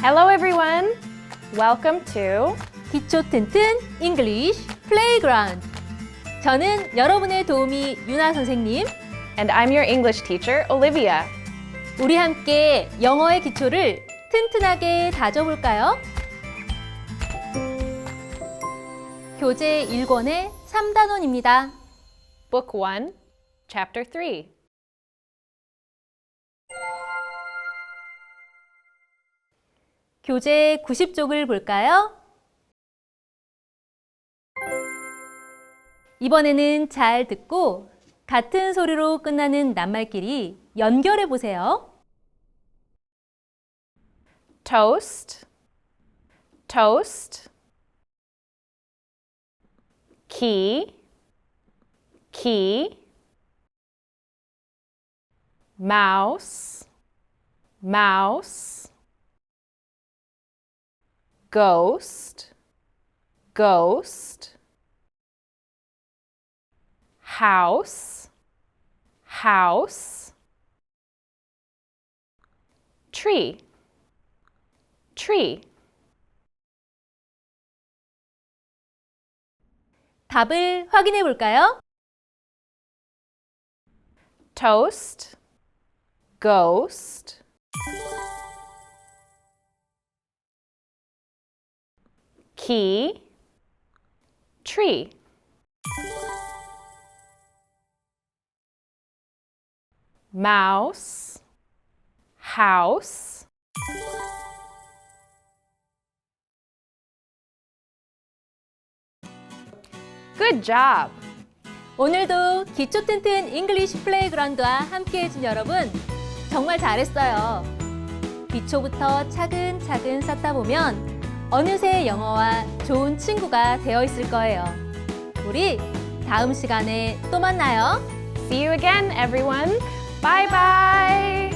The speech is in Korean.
Hello, everyone. Welcome to 기초 튼튼 English Playground. 저는 여러분의 도우미 유나 선생님. and I'm your English teacher, Olivia. 우리 함께 영어의 기초를 튼튼하게 다져볼까요? 교재 1권의 3단원입니다. Book 1, Chapter 3. 교재 90쪽을 볼까요? 이번에는 잘 듣고 같은 소리로 끝나는 낱말끼리 연결해 보세요. Toast, toast. Key, key. Mouse, mouse. Ghost, ghost. House, house. Tree, tree. 답을 확인해 볼까요? toast, ghost, key, tree. Mouse, house. Good job! 오늘도 기초 튼튼 잉글리시 플레이그라운드와 함께 해준 여러분 정말 잘했어요. 기초부터 차근차근 쌓다 보면 어느새 영어와 좋은 친구가 되어 있을 거예요. 우리 다음 시간에 또 만나요. See you again, everyone. Bye bye.